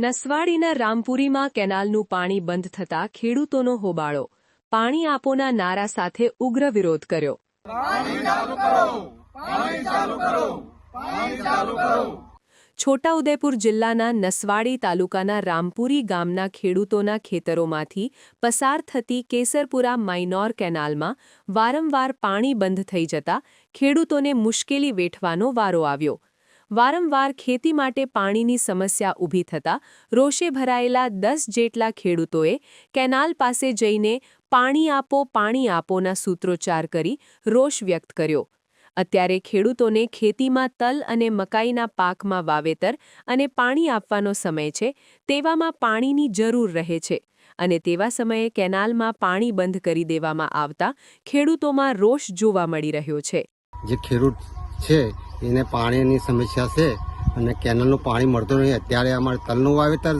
નસવાડીના રામપુરીમાં કેનાલનું પાણી બંધ થતા ખેડૂતોનો હોબાળો. પાણી આપોના નારા સાથે ઉગ્ર વિરોધ કર્યો. છોટાઉદેપુર જિલ્લાના નસવાડી તાલુકાના રામપુરી ગામના ખેડૂતોના ખેતરોમાંથી પસાર થતી કેસરપુરા માઇનોર કેનાલમાં વારંવાર પાણી બંધ થઈ જતા ખેડૂતોને મુશ્કેલી વેઠવાનો વારો આવ્યો. વારંવાર ખેતી માટે પાણીની સમસ્યા ઊભી થતાં રોષે ભરાયેલા દસ જેટલા ખેડૂતોએ કેનાલ પાસે જઈને પાણી આપો, પાણી આપોના સૂત્રોચ્ચાર કરી રોષ વ્યક્ત કર્યો. અત્યારે ખેડૂતોને ખેતીમાં તલ અને મકાઈના પાકમાં વાવેતર અને પાણી આપવાનો સમય છે, તેવામાં પાણીની જરૂર રહે છે અને તેવા સમયે કેનાલમાં પાણી બંધ કરી દેવામાં આવતા ખેડૂતોમાં રોષ જોવા મળી રહ્યો છે. જે ખેડૂત છે એને પાણીની સમસ્યા છે અને કેનલનું પાણી મળતું નહીં અત્યારે અમારે તલનું વાવેતર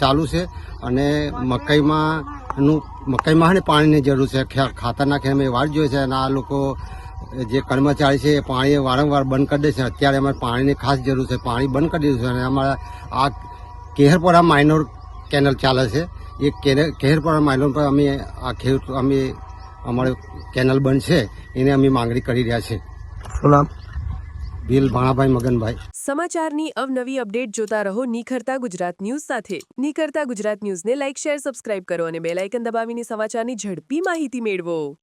ચાલુ છે અને મકાઈમાંનું, મકાઈમાં ને પાણીની જરૂર છે. ખાતર નાખે અમે વાટ જોઈએ છે અને આ લોકો જે કર્મચારી છે એ પાણી વારંવાર બંધ કરી દે છે. અત્યારે અમારે પાણીની ખાસ જરૂર છે. પાણી બંધ કરી દીધું છે અને અમારા આ કેહરપોરા માઇનોર કેનલ ચાલે છે. એ કેહરપોરા માઇનોર પર અમે આ ખેડૂત, અમે અમારે કેનલ બંધ છે. એને અમે માંગણી કરી રહ્યા છે શું નામ? ભીલ ભાણાભાઈ, મગનભાઈ. સમાચારની અવનવી અપડેટ જોતા રહો નિખરતા ગુજરાત ન્યૂઝ સાથે. નિખરતા ગુજરાત ન્યૂઝને લાઇક, શેર, સબસ્ક્રાઇબ કરો અને બેલ આઇકન દબાવીને સમાચારની ઝડપી માહિતી મેળવો.